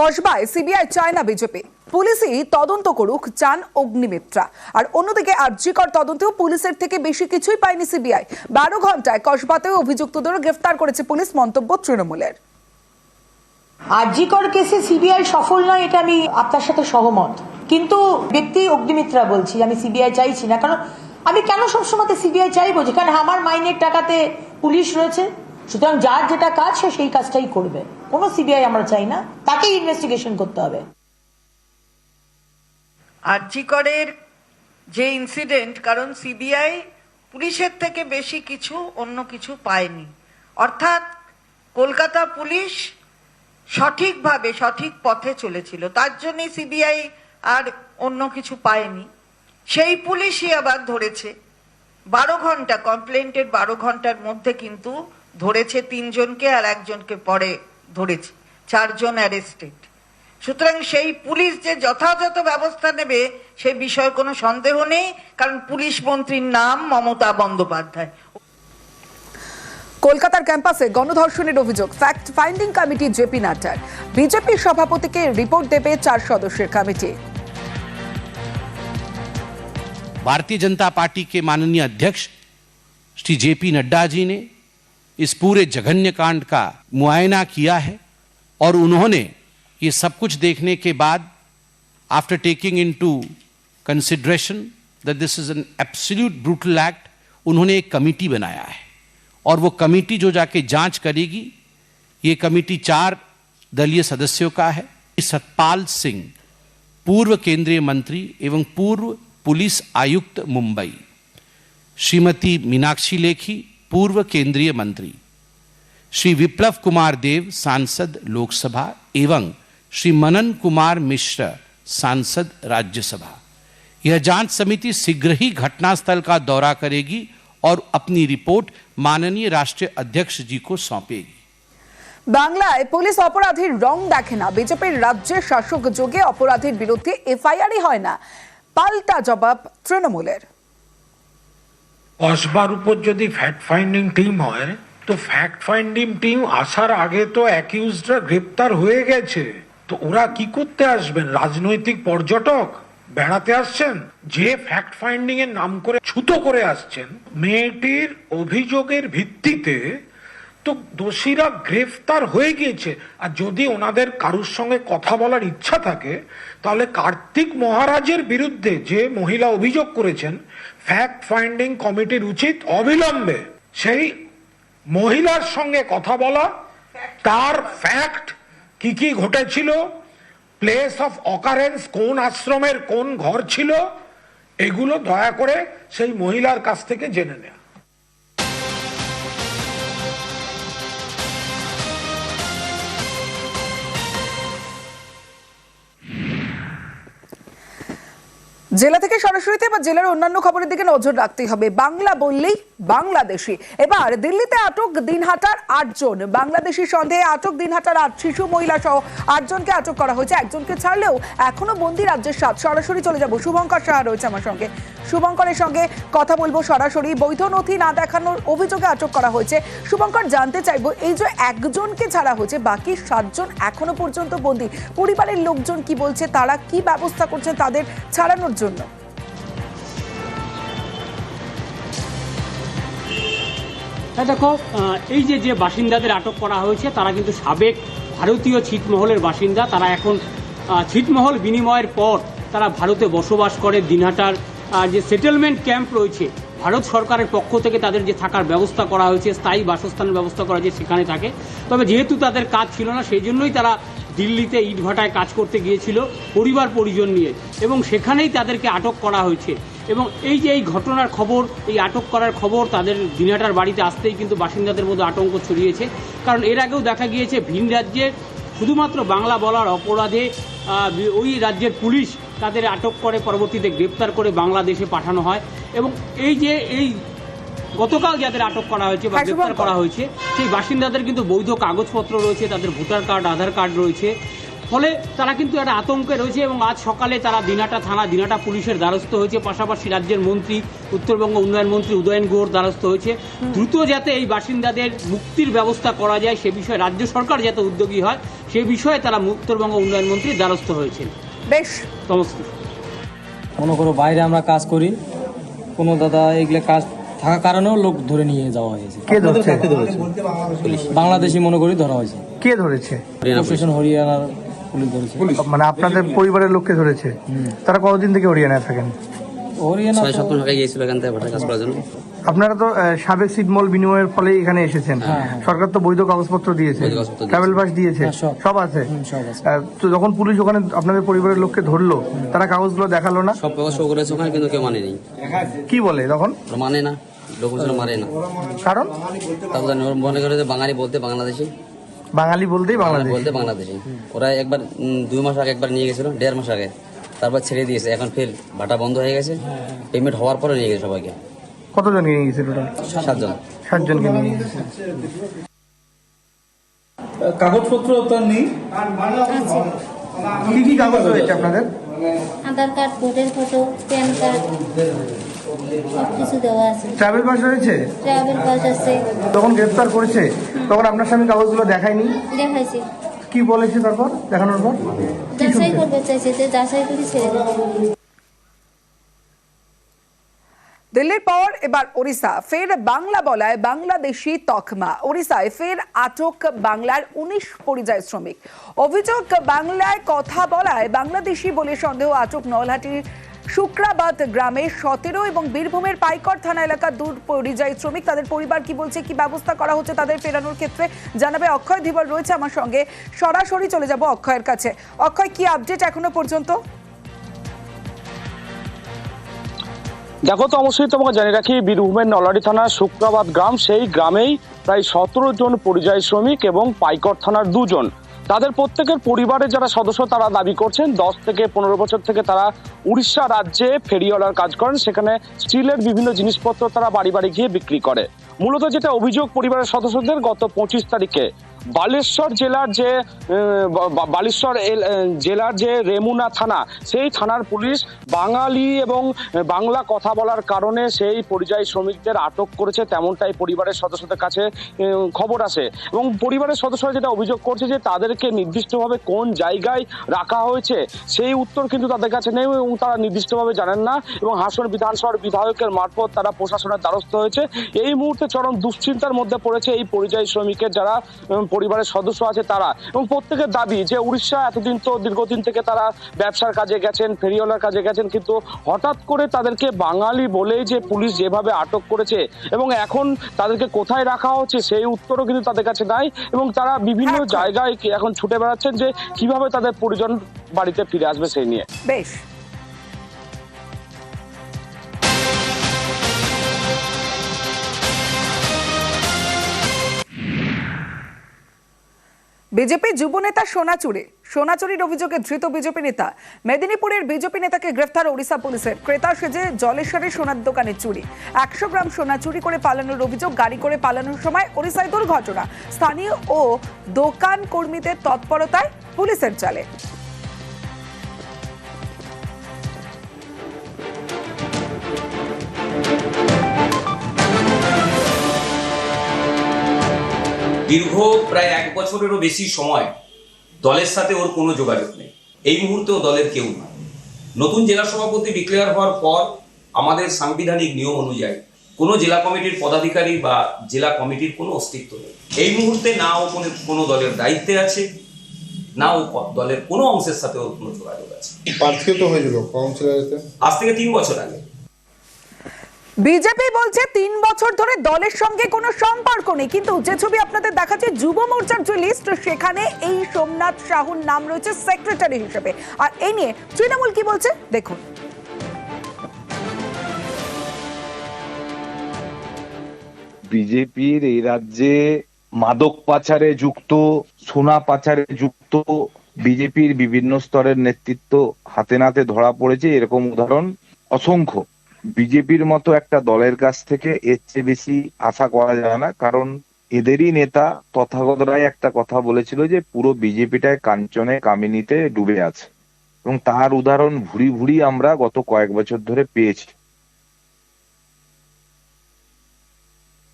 কসবায় CBI চায় না BJP. পুলিশই তদন্ত করুক, চান অগ্নিমিত্রা। আর অন্যদিকে আর্যিকর তদন্তেও পুলিশের থেকে বেশি কিছুই পায়নি সিবিআই। বারো ঘন্টায় কসবাতেও অভিযুক্তদের গ্রেফতার করেছে পুলিশ, মন্তব্য তৃণমূলের। আরজিকর কেসে সিবিআই সফল নয়, এটা আমি আপনার সাথে সহমত। কিন্তু ব্যক্তি অগ্নিমিত্রা বলছি, আমি সিবিআই চাইছি না। কারণ আমি কেন সবসময় সিবিআই চাইব যেখানে আমার মাইনের টাকাতে পুলিশ রয়েছে। সুতরাং যার যেটা কাজ সে সেই কাজটাই করবে। কোনো সিবিআই আমরা চাই না, তাকেই ইনভেস্টিগেশন করতে হবে। আর আর্জিকরের যে ইনসিডেন্ট কারণ সিবিআই পুলিশের থেকে বেশি কিছু, অন্য কিছু পায়নি। অর্থাৎ কলকাতা পুলিশ সঠিকভাবে, সঠিক পথে চলেছিল। তার জন্যই সিবিআই আর অন্য কিছু পায়নি। সেই পুলিশই আবার ধরেছে। বারো ঘণ্টা কমপ্লেন্টের বারো ঘণ্টার মধ্যে কিন্তু ধরেছে তিনজনকে আর একজনকে পরে ধরেছে, চারজন অ্যারেস্টেড সুতরাং সেই পুলিশ যে যথাযথ ব্যবস্থা নেবে, সে বিষয়ে কোনো সন্দেহ নেই, কারণ পুলিশ মন্ত্রীর নাম মমতা বন্দ্যোপাধ্যায়। কলকাতার ক্যাম্পাসে গণধর্ষণের অভিযোগ ফ্যাক্ট ফাইন্ডিং কমিটি জেপি নাড্ডার। বিজেপি সভাপতিকে রিপোর্ট দেবে চার সদস্যের কমিটি। भारतीय जनता पार्टी के माननीय अध्यक्ष श्री जेपी नड्डा जी ने इस पूरे जघन्य कांड का मुआयना किया है और उन्होंने ये सब कुछ देखने के बाद after taking into consideration that this is an absolute brutal act उन्होंने एक कमेटी बनाया है। और वो कमेटी जो जाके जाँच करेगी, ये कमेटी चार दलीय सदस्यों का है। सतपाल सिंह, पूर्व केंद्रीय मंत्री एवं पूर्व पुलिस आयुक्त मुंबई श्रीमती मीनाक्षी लेखी पूर्व केंद्रीय मंत्री श्री विप्लव कुमार देव सांसद लोकसभा एवं श्री मनन कुमार मिश्र सांसद राज्यसभा यह जांच समिति शीघ्र ही घटनास्थल का दौरा करेगी और अपनी रिपोर्ट माननीय राष्ट्रीय अध्यक्ष जी को सौंपेगी বাংলায় পুলিশ অপরাধীর রং দেখে না বিজেপির রাজ্যের শাসক যোগে অপরাধীর বিরুদ্ধে এফআইআরই হয় না পাল্টা জবাব তৃণমূলের। কসবার উপর যদি ফ্যাক্ট ফাইন্ডিং টিম হয়, তো ফ্যাক্ট ফাইন্ডিং টিম আসার আগে তো অ্যাকিউজরা গ্রেপ্তার হয়ে গেছে। তো ওরা কি করতে আসবেন? রাজনৈতিক পর্যটক বেড়াতে আসছেন? যে ফ্যাক্ট ফাইন্ডিং এর নাম করে ছুতো করে আসছেন, মেয়েটির অভিযোগের ভিত্তিতে তো দোষীরা গ্রেফতার হয়ে গিয়েছে। আর যদি ওনাদের কারুর সঙ্গে কথা বলার ইচ্ছা থাকে, তাহলে কার্তিক মহারাজের বিরুদ্ধে যে মহিলা অভিযোগ করেছেন ফ্যাক্ট ফাইন্ডিং কমিটির উচিত অবিলম্বে সেই মহিলার সঙ্গে কথা বলা, তার ফ্যাক্ট কি কি ঘটেছিল প্লেস অফ অকারেন্স কোন আশ্রমের কোন ঘর ছিল, এগুলো দয়া করে সেই মহিলার কাছ থেকে জেনে নেওয়া জেলা থেকে সরাসরিতে বা জেলার অন্যান্য খবরের দিকে নজর রাখতেই হবে। বাংলা বললেই বাংলাদেশি। এবার দিল্লিতে আটক দিনহাটার আটজন। বাংলাদেশি সন্দেহে আটক দিনহাটার আট শিশু, মহিলা সহ আটজনকে আটক করা হয়েছে। একজনকে ছাড়লেও এখনও বন্দি রাজ্যের সাত। সরাসরি চলে যাব। শুভঙ্কর সাহা রয়েছে আমার সঙ্গে। শুভঙ্করের সঙ্গে কথা বলব সরাসরি। বৈধ নথি না দেখানোর অভিযোগে আটক করা হয়েছে। শুভঙ্কর, জানতে চাইব, এই যে একজনকে ছাড়া হয়েছে, বাকি সাতজন এখনও পর্যন্ত বন্দি। পরিবারের লোকজন কি বলছে, তারা কি ব্যবস্থা করছেন তাদের ছাড়ানোর জন্য? দেখো এই যে যে বাসিন্দাদের আটক করা হয়েছে, তারা কিন্তু সাবেক ভারতীয় ছিটমহলের বাসিন্দা। তারা এখন ছিটমহল বিনিময়ের পর তারা ভারতে বসবাস করে। দিনহাটার যে সেটেলমেন্ট ক্যাম্প রয়েছে, ভারত সরকারের পক্ষ থেকে তাদের যে থাকার ব্যবস্থা করা হয়েছে, স্থায়ী বাসস্থানের ব্যবস্থা করা হয়েছে, সেখানে থাকে। তবে যেহেতু তাদের কাজ ছিল না, সেই জন্যই তারা দিল্লিতে ইটভাটায় কাজ করতে গিয়েছিল পরিবার পরিজন নিয়ে এবং সেখানেই তাদেরকে আটক করা হয়েছে। এবং এই যে এই ঘটনার খবর, এই আটক করার খবর তাদের দিনাটার বাড়িতে আসতেই কিন্তু বাসিন্দাদের মধ্যে আতঙ্ক ছড়িয়েছে। কারণ এর আগেও দেখা গিয়েছে, ভিন রাজ্যে শুধুমাত্র বাংলা বলার অপরাধে ওই রাজ্যের পুলিশ তাদের আটক করে, পরবর্তীতে গ্রেপ্তার করে বাংলাদেশে পাঠানো হয়। এবং এই যে এই গতকাল যাদের আটক করা হয়েছে বা গ্রেপ্তার করা হয়েছে সেই বাসিন্দাদের কিন্তু বৈধ কাগজপত্র রয়েছে তাদের ভোটার কার্ড আধার কার্ড রয়েছে। ফলে তারা কিন্তু একটা আতঙ্কে রয়েছে এবং আজ সকালে তারা দিনাটা থানা দিনাটা পুলিশের দ্বারস্থ হয়েছে। পাশাপাশি রাজ্যের মন্ত্রী উত্তরবঙ্গ উন্নয়ন মন্ত্রী উদয়ন গুহর দ্বারস্থ হয়েছে। দ্রুত যাতে এই বাসিন্দাদের মুক্তির ব্যবস্থা করা যায় সে বিষয়ে রাজ্য সরকার যাতে উদ্যোগী হয় সে বিষয়ে তারা উত্তরবঙ্গ উন্নয়ন মন্ত্রীর দ্বারস্থ হয়েছেন। বেশ। সমস্ত মনে করো বাইরে আমরা কাজ করি কোনো দাদা এগুলো কাজ থাকা কারণেও লোক ধরে নিয়ে যাওয়া হয়েছে। কে ধরছে? বাংলাদেশি মনে করি ধরা হয়েছে। কে ধরেছে? প্রশাসন হরিয়ানার পুলিশ ধরেছে। মানে আপনাদের পরিবারের লোককে ধরেছে? তারা কতদিন থেকে হরিয়ানায় থাকেন? হরিয়ানা ছয় সপ্তাহ আগে গিয়েছিল এখান থেকে কাজ করার জন্য। আপনারা তো সাবেক সিটমল বিনিময়ের ফলে এখানে এসেছেন। সরকার তো বৈধ কাগজপত্র দিয়েছে। ট্রাভেল পাস দিয়েছে। হ্যাঁ, সব। আছে। তো যখন পুলিশ ওখানে আপনাদের পরিবারের লোককে ধরলো তারা কাগজগুলো দেখাল না? সব কাগজ শো করেছে ওখানে কিন্তু কেউ মানেনি। কি বলে তখন? মানে না। লোকজন মানে না। কারণ? ওরা মনে করে যে বাঙালি বলতে বাংলাদেশি। বাঙালি বলতেই বাংলা বাংলাদেশ। বলতে বাংলাদেশি। ওরা একবার দুই মাস আগে একবার নিয়ে গেছিল দেড় মাস আগে। তারপর ছেড়ে দিয়েছে। এখন ফের ভাটা বন্ধ হয়ে গেছে। পেমেন্ট হওয়ার পরে নিয়ে গেছে সবাইকে। কতজনকে নিয়ে গেছে টোটাল? সাতজন। সাতজনকে নিয়ে গেছে। কাগজপত্র তার নেই। কি কি কাগজ রয়েছে আপনাদের? Aadhaar card voter photo PAN card. কিছু দেওয়া আছে। ট্রাভেল পাস রয়েছে? ট্রাভেল পাস আছে। তখন গ্রেফতার করেছে? তখন আপনার স্বামী কাগজগুলো দেখায়নি? দেখাইছি। কি বলেছে তারপর দেখানোর পর? যাচাই করতে চাইছে যে যাচাই করে ছেড়ে দেবো দিল্লির পর এবার ওড়িশা ফের বাংলা বলায় বাংলাদেশি তকমা। ওড়িশায় ফের আটক বাংলার উনিশ পরিযায়ী শ্রমিক। অভিযোগ বাংলায় কথা বলায় বাংলাদেশি বলে সন্দেহ আটক নলহাটির শুক্রাবাদ গ্রামে সতেরো এবং বীরভূমের পাইকর থানা এলাকার দূর পরিযায়ী শ্রমিক, তাদের পরিবার কি বলছে, কি ব্যবস্থা করা হচ্ছে তাদের ফেরানোর ক্ষেত্রে? জানাবে অক্ষয় ধীবর রয়েছে আমার সঙ্গে। সরাসরি চলে যাব অক্ষয়ের কাছে। অক্ষয়, কি আপডেট এখনও পর্যন্ত? দেখো তো, অবশ্যই তোমাকে জানিয়ে রাখি, বীরভূমের নলারি থানার শুক্রাবাদ গ্রাম, সেই গ্রামেই প্রায় সতেরো জন পরিযায়ী শ্রমিক এবং পাইকর থানার দুজন। তাদের প্রত্যেকের পরিবারের যারা সদস্য তারা দাবি করছেন, দশ থেকে পনেরো বছর থেকে তারা উড়িষ্যা রাজ্যে ফেরিওয়ালার কাজ করেন, সেখানে স্টিলের বিভিন্ন জিনিসপত্র তারা বাড়ি বাড়ি গিয়ে বিক্রি করে। মূলত যেটা অভিযোগ পরিবারের সদস্যদের, গত পঁচিশ তারিখে বালেশ্বর জেলার যে বালেশ্বর জেলার যে রেমুনা থানা, সেই থানার পুলিশ বাঙালি এবং বাংলা কথা বলার কারণে সেই পরিযায়ী শ্রমিকদের আটক করেছে, তেমনটাই পরিবারের সদস্যদের কাছে খবর আসে। এবং পরিবারের সদস্যরা যেটা অভিযোগ করছে যে, তাদেরকে নির্দিষ্টভাবে কোন জায়গায় রাখা হয়েছে, সেই উত্তর কিন্তু তাদের কাছে নেই এবং তারা নির্দিষ্টভাবে জানেন না এবং হাসন বিধানসভার বিধায়কের মারফত তারা প্রশাসনের দ্বারস্থ হয়েছে। এই মুহূর্তে চরম দুশ্চিন্তার মধ্যে পড়েছে এই পরিযায়ী শ্রমিকের যারা পরিবারের সদস্য আছে তারা। এবং প্রত্যেকের দাবি যে উড়িষ্যা এতদিন তো দীর্ঘদিন থেকে তারা ব্যবসার কাজে গেছেন ফেরিওয়ালার কাজে গেছেন কিন্তু হঠাৎ করে তাদেরকে বাঙালি বলেই যে পুলিশ যেভাবে আটক করেছে এবং এখন তাদেরকে কোথায় রাখা হচ্ছে সেই উত্তরও কিন্তু তাদের কাছে নাই এবং তারা বিভিন্ন জায়গায় এখন ছুটে বেড়াচ্ছেন যে কীভাবে তাদের পরিজন বাড়িতে ফিরে আসবে সেই নিয়ে। বেশ। বিজেপি যুবনেতা সোনাচুরে। সোনাচুরির অভিযোগে ধৃত বিজেপি নেতা। মেদিনীপুরের বিজেপি নেতাকে গ্রেফতার ওড়িশা পুলিশের। ক্রেতা সেজে জলেশ্বরে সোনার দোকানে চুরি। একশো গ্রাম সোনা চুরি করে পালানোর অভিযোগ, গাড়ি করে পালানোর সময় ওড়িশায় দুর্ঘটনা। স্থানীয় ও দোকান কর্মীদের তৎপরতায় পুলিশের চালে। দীর্ঘ প্রায় এক বছরেরও বেশি সময় দলের সাথে ওর কোনো যোগাযোগ নেই। এই মুহূর্তেও দলের কেউ নয় নতুন জেলা সভাপতি ডিক্লেয়ার হওয়ার পর আমাদের সাংবিধানিক নিয়ম অনুযায়ী কোনো জেলা কমিটির পদাধিকারী বা জেলা কমিটির কোনো অস্তিত্ব নেই। এই মুহূর্তে না ও কোনো কোনো দলের দায়িত্বে আছে না ও দলের কোনো অংশের সাথে ওর কোনো যোগাযোগ আছে। তো হয়েছিল আজ থেকে তিন বছর আগে। বিজেপি বলছে তিন বছর ধরে দলের সঙ্গে কোনো সম্পর্ক নেই, কিন্তু যে ছবি আপনাদের দেখাচ্ছে যুব মোর্চার যে লিস্ট সেখানে এই সোমনাথ সাহুর নাম রয়েছে সেক্রেটারি হিসেবে। আর এই নিয়ে তৃণমূল কি বলছে? দেখুন। বিজেপির এই রাজ্যে মাদক পাচারে যুক্ত, সোনা পাচারে যুক্ত, বিজেপির বিভিন্ন স্তরের নেতৃত্ব হাতে নাতে ধরা পড়েছে। এরকম উদাহরণ অসংখ্য। বিজেপির মতো একটা দলের কাছ থেকে এর চেয়ে বেশি আশা করা যায় না, কারণ এদেরই নেতা তথাগত রায় একটা কথা বলেছিল যে পুরো বিজেপিটায় কাঞ্চনে কামিনীতে ডুবে আছে। এবং তার উদাহরণ ভুরি ভুরি আমরা গত কয়েক বছর ধরে পেয়েছি।